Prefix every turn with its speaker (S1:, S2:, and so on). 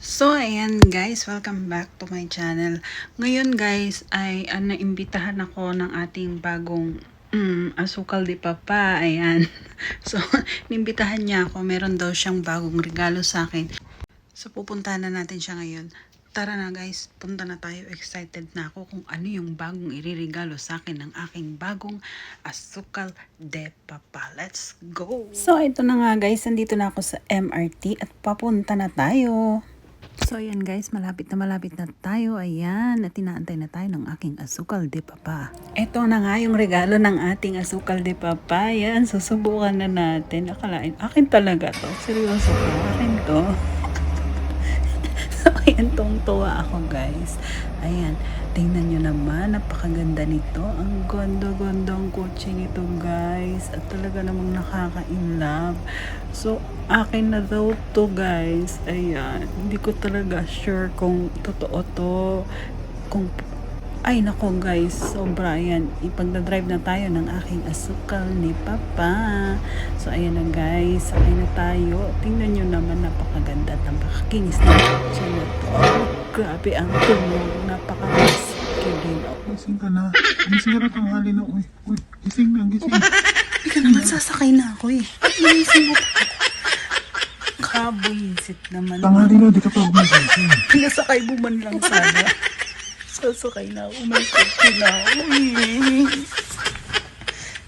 S1: So, ayan guys, welcome back to my channel. Ngayon guys, ay uh, naimbitahan ako ng ating bagong mm, asukal di papa. Ayan. So, nimbitahan niya ako. Meron daw siyang bagong regalo sa akin. So, pupuntahan na natin siya ngayon. Tara na guys, punta na tayo. Excited na ako kung ano yung bagong iririgalo sa akin ng aking bagong asukal de papa. Let's go! So, ito na nga guys, nandito na ako sa MRT at papunta na tayo. So, ayan guys, malapit na malapit na tayo. Ayan, at inaantay na tayo ng aking asukal de papa. Ito na nga yung regalo ng ating asukal de papa. Ayan, susubukan na natin. Akalain, akin talaga to. Seryoso ko, akin to. So, ayan, tuwa ako, guys. Ayan, tingnan nyo naman, napakaganda nito. Ang ganda-ganda kotse nito, guys. At talaga namang nakaka-inlove. So, akin na daw to, guys. Ayan, hindi ko talaga sure kung totoo to. Kung ay nako guys, sobra yan. Ipagdadrive na tayo ng aking asukal ni Papa. So ayan na guys, sakay na tayo. Tingnan nyo naman, napakaganda at napakakinis na na to. Grabe ang tunog, napakamaskilin.
S2: Gising ka na. Gising ka na tanghali na. Uy, uy, gising na, gising.
S1: Ika naman, sasakay na ako eh. At naising mo pa ako. Kabuisit naman.
S2: Tanghali na, di ka pa gumising.
S1: Pinasakay mo man lang sana. Sasakay na ako, may na ako eh.